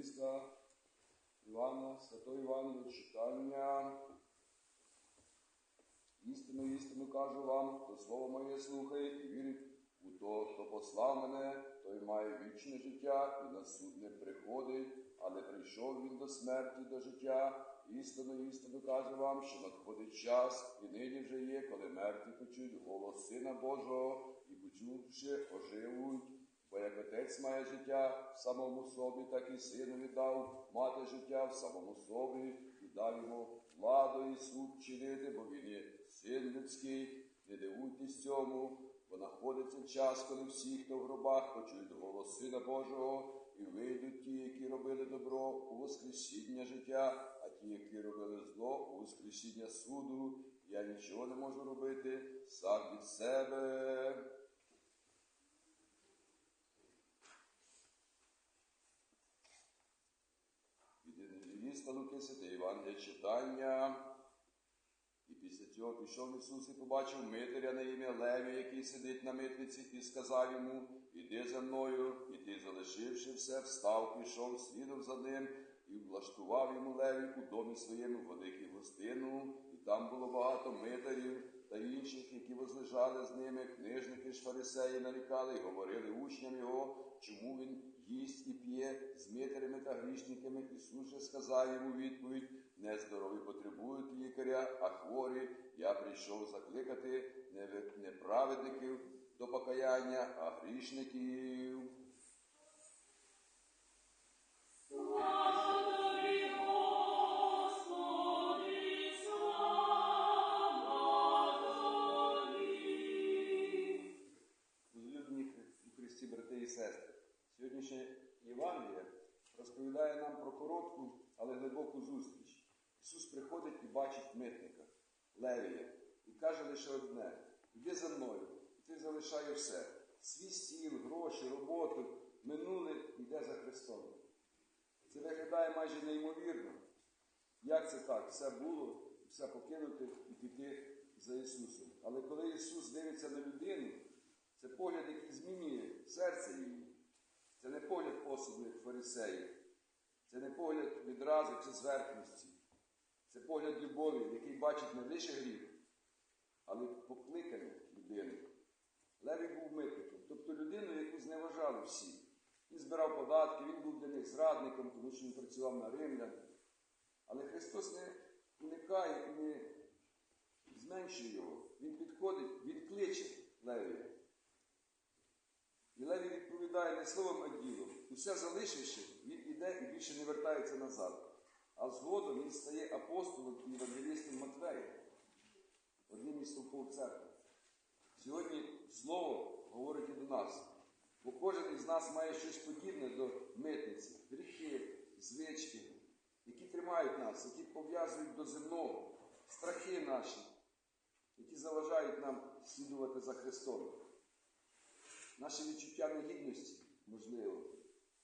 Євангеліста Івана, Святого Івана читання. Істину, істину кажу вам, хто слово моє слухає і вірить у того, хто послав мене, той має вічне життя і на суд не приходить, але прийшов він до смерті, до життя. Істину, істину кажу вам, що надходить час, і нині вже є, коли мертві почують голос Сина Божого і почувши, оживуть. Бо як отець має життя в самому собі, так і сину віддав мати життя в самому собі і дав йому владу і суд чинити, бо він є син людський. Не дивуйтесь цьому, бо находиться час, коли всі, хто в гробах, почують голос Сина Божого, і вийдуть ті, які робили добро у воскресіння життя, а ті, які робили зло у воскресіння суду. Я нічого не можу робити сам від себе. Від Євангеліста Луки Святе Євангелія читання. І після цього пішов Ісус і побачив митаря на ім'я Леві, який сидить на митниці, і сказав йому, іди за мною, і ти, залишивши все, встав, пішов слідом за ним, і влаштував йому Леві у домі своєму великій гостину, і там було багато митарів та інших, які возлежали з ними, книжники ж фарисеї нарікали і говорили учням його, чому він їсть і п'є з митарями та грішниками. Ісус же сказав йому відповідь, не здорові потребують лікаря, а хворі. Я прийшов закликати не- неправедників до покаяння, а грішників. Євангеліє розповідає нам про коротку, але глибоку зустріч. Ісус приходить і бачить митника, Левія, і каже лише одне: іди за мною, і ти залишає все. Свій стіл, гроші, роботу, минуле йде за Христом. Це виглядає майже неймовірно. Як це так? Все було, все покинути і піти за Ісусом. Але коли Ісус дивиться на людину, це погляд, який змінює серце її. Погляд посуду, як фарисеїв. Це не погляд відрази чи зверхності. Це погляд любові, який бачить не лише гріх, але покликання людини. Левій був митником, тобто людиною, яку зневажали всі. Він збирав податки, він був для них зрадником, тому що він працював на римлян. Але Христос не уникає і не зменшує його. Він підходить, він кличе Левія. І відповідає не словом, а ділом. Усе залишивши, він іде і більше не вертається назад. А згодом він стає апостолом і евангелістом Матвея, одним із стовпов церкви. Сьогодні Слово говорить і до нас, бо кожен із нас має щось подібне до митниці, гріхи, звички, які тримають нас, які пов'язують до земного, страхи наші, які заважають нам слідувати за Христом. Наше відчуття негідності, можливо.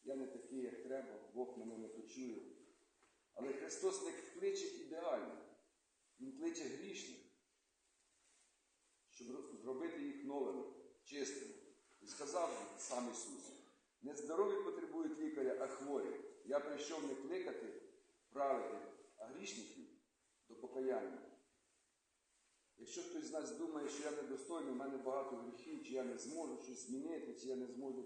Я не такий, як треба, Бог мене не почує. Але Христос не кличе ідеально. Він кличе грішних, щоб зробити їх новими, чистими. І сказав сам Ісус: не здорові потребують лікаря, а хворі. Я прийшов не кликати праведних, а грішників до покаяння. Якщо хтось з нас думає, що я недостойний, у мене багато гріхів, чи я не зможу щось змінити, чи я не зможу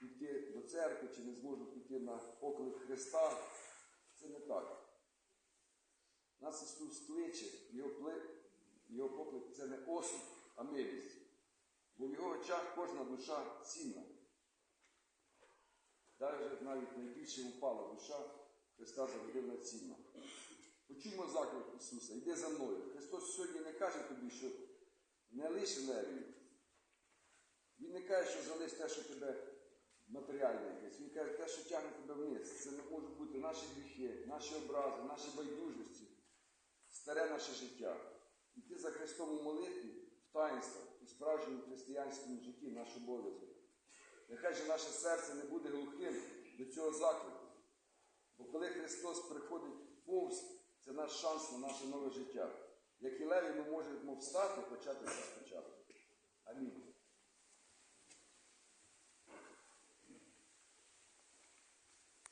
піти до церкви, чи не зможу піти на поклик Христа, це не так. Нас Ісус кличе, його, пли... його поклик це не осуд, а милість. Бо в його очах кожна душа цінна. Навіть навіть найбільше упала душа, Христа завжди вона цінна. Почуємо заклик Ісуса, йди за мною. Христос сьогодні не каже тобі, що не лише левію. Він не каже, що залиш те, що тебе матеріальне якесь. Він каже, те, що тягне тебе вниз. Це не можуть бути наші гріхи, наші образи, наші байдужності, старе наше життя. Іти за Христом у молитві, в таїнствах, у справжньому християнському житті наш обов'язок. Нехай же наше серце не буде глухим до цього заклику. Бо коли Христос приходить повз, це наш шанс на наше нове життя. Як і Леві, ми можемо встати і почати все спочатку. Амінь.